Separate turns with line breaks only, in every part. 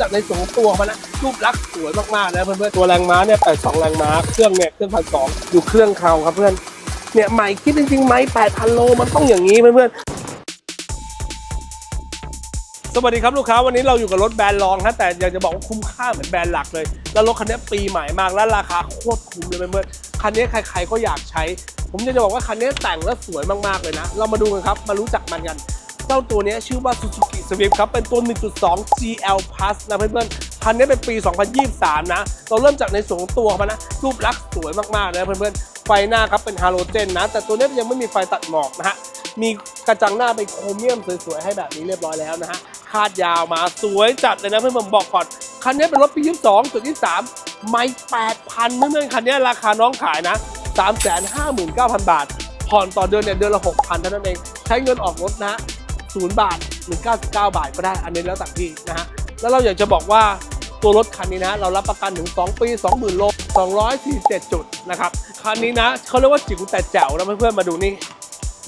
จากในส่วนของตัวมันนะรูปลักษณ์สวยมากๆนะเพื่อนๆตัวแรงม้าเนี่ย82แรงม้าเครื่องเนี่ยเครื่องพันสองดูเครื่องเขาครับเพื่อนเนี่ยใหม่คิดจริงๆไหม8,000โลมันต้องอย่างนี้เพื่อนๆสวัสดีครับลูกค้าวันนี้เราอยู่กับรถแบรนด์รองฮะแต่อยากจะบอกว่าคุ้มค่าเหมือนแบรนด์หลักเลย แล้วรถคันนี้ปีใหม่มากและราคาโคตรคุ้มเลยเพื่อนๆคันนี้ใคร ๆก็อยากใช้ ผมอยากจะบอกว่าคันนี้แต่งแล้วสวยมากๆเลยนะ เรามาดูกันครับมารู้จักมันกัน เจ้าตัวนี้ชื่อว่า Suzuki Swift ครับ เป็นตัว 1.2 GL Plus นะเพื่อนๆ คันนี้เป็นปี 2023 นะ เราเริ่มจากในส่วนของตัวมันนะ รูปลักษณ์สวยมากๆนะเพื่อนๆ ไฟหน้าครับเป็นฮาโลเจนนะ แต่ตัวนี้ยังไม่มีไฟตัดหมอกนะฮะ มีกระจังหน้าเป็นโครเมียมสวยๆ ให้แบบนี้เรียบร้อยแล้วนะฮะ คาดยาวมาสวยจัดเลยนะเพื่อนๆผมบอกก่อน คันนี้เป็นรถปี 22จุด23ไม่8,000เพื่อนๆ คันนี้ราคาน้องขายนะ 359,000 บาท ผ่อนต่อเดือนเนี่ยเดือนละ 6,000เท่านั้นเอง ใช้เงินออกรถนะ ฮะศูนย์บาท199 บาทก็ได้ อันนี้แล้วแต่พี่นะฮะ แล้วเราอยากจะบอกว่าตัวรถคันนี้นะ เรารับประกันถึง 2 ปี 20,000 โล 247 จุดนะครับ คันนี้นะเขาเรียกว่าจิ๋วแต่แจ๋วนะเพื่อนๆมาดูนี่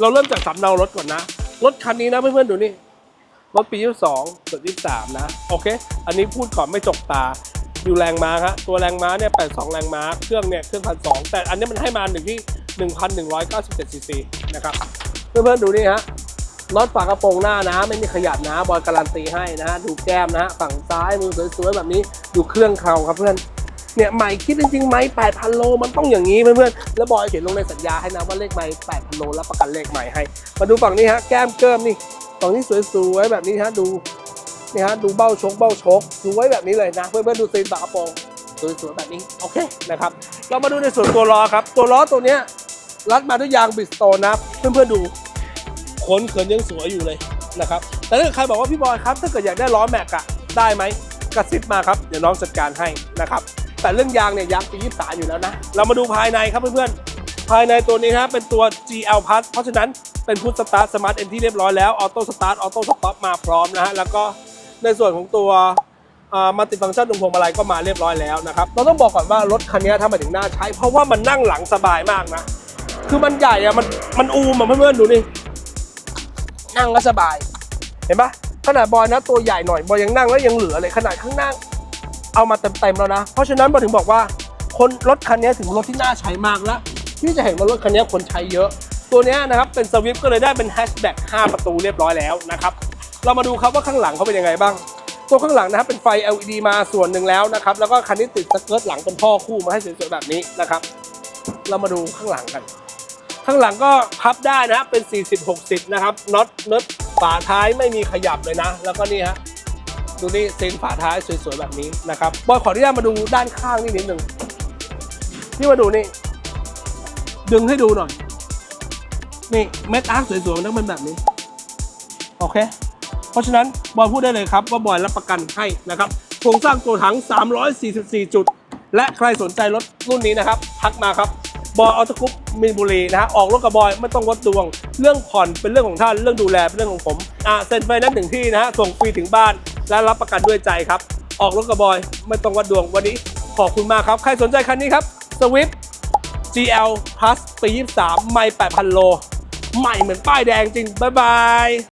เราเริ่มจากสำเนารถก่อนนะ รถคันนี้นะเพื่อนๆดูนี่ รถปี 22สุด23 นะ โอเค อันนี้พูดก่อนไม่จกตาดูแรงม้าฮะตัวแรงม้าเนี่ย 82 แรงม้า เครื่องเนี่ย เครื่องพันสแต่อันนี้มันให้มาหนึ่งที่ 1,197 ซีซีนะครับ เพื่อนๆดูนี่ฮะ น็อตฝากระโปรงหน้านะ ไม่มีขยับนะบอยการันตีให้นะฮะดูแก้มนะฮะฝั่งซ้ายมือสวยๆแบบนี้ดูเครื่องเขาครับเพื่อนเนี่ยใหม่คิดจริงๆไหม8,000 โล มันต้องอย่างนี้เพื่อนๆ แล้วบอยเขียนลงในสัญญาให้นะว่าเลขใหม่8,000 โลรับประกันเลขใหม่ให้ มาดูฝั่งนี้ฮะแก้มเกิมนี่ฝั่งนี้สวยๆแบบนี้ฮะดูนี่ฮะดูเบ้าชกเบ้าชกสวยแบบนี้เลยนะ เพื่อนๆดูซีนฝากระโปรงสวยๆแบบนี้โอเคนะครับเรามาดูในส่วนตัวล้อครับ ตัวล้อตัวเนี้ยรัดมาด้วยยางบิสโตนนะเพื่อนๆดู ขนเขินยังสวยอยู่เลยนะครับแต่ถ้าเกิดใครบอกว่าพี่บอยครับ ถ้าเกิดอยากได้ล้อแม็กอะได้ไหมกระซิบมาครับเดี๋ยวน้องจัดการให้นะครับแต่เรื่องยางเนี่ยยางปี23อยู่แล้วนะเรามาดูภายในครับเพื่อนๆภายในตัวนี้ฮะเป็นตัว GL Plus เพราะฉะนั้นเป็นพุทสตาร์ทสมาร์ทเอ็นที่เรียบร้อยแล้วออโต้สตาร์ทออโต้สต็อปมาพร้อมนะฮะแล้วก็ในส่วนของตัวมัลติดฟังก์ชันตรงพวงมาลัยก็มาเรียบร้อยแล้วนะครับเราต้องบอกก่อนว่ารถคันนี้ถ้ามาถึงหน้าใช้ เพราะว่ามันนั่งหลังสบายมากนะคือมันใหญ่อะมันมันอูมอะเพื่อนๆดูนี่ นั่งก็สบาย เห็นปะขนาดบอยนะตัวใหญ่หน่อยบอยยังนั่งแล้วยังเหลือเลยขนาดข้างหน้าเอามาเต็มๆแล้วนะ เพราะฉะนั้นบอยถึงบอกว่า คนรถคันนี้ถึงรถที่น่าใช้มากแล้วที่จะเห็นว่ารถคันนี้คนใช้เยอะ ตัวนี้นะครับเป็นสวิฟก็เลยได้เป็นแฮชแบ็ก5ประตูเรียบร้อยแล้วนะครับเรามาดูครับว่าข้างหลังเขาเป็นยังไงบ้าง ตัวข้างหลังนะครับเป็นไฟ LED มาส่วนหนึ่งแล้วนะครับแล้วก็คันนี้ติดสเกิร์ตหลังเป็นท่อคู่มาให้สวยๆแบบนี้นะครับ เรามาดูข้างหลังกัน ข้างหลังก็พับได้นะเป็น 40-60 นะครับน็อตเนิร์ดฝาท้ายไม่มีขยับเลยนะ แล้วก็นี่ฮะดูนี่เซนฝาท้ายสวยๆแบบนี้นะครับบอยขออนุญาตมาดูด้านข้างนี่นิดนึงนี่มาดูนี่ ดึงให้ดูหน่อย นี่เม็ดอาร์คสวยๆมันต้องเป็นแบบนี้ โอเค เพราะฉะนั้นบอยพูดได้เลยครับ ว่าบอยรับประกันให้นะครับโครงสร้างตัวถัง 344 จุด และใครสนใจรถรุ่นนี้นะครับ ทักมาครับ บอยออโตคุปมินบุรีนะฮะออกรถกับบอยไม่ต้องวัดดวง เรื่องผ่อนเป็นเรื่องของท่านเรื่องดูแลเป็นเรื่องของผมอะเซ็นไฟนั้นถึงที่นะฮะส่งฟรีถึงบ้าน และรับประกันด้วยใจครับ ออกรถกับบอยไม่ต้องวัดดวงวันนี้ขอบคุณมากครับ ใครสนใจคันนี้ครับสวิฟ GL Plus ปี 23 ไม่ 8,000 โล ใหม่เหมือนป้ายแดงจริง บ๊ายบาย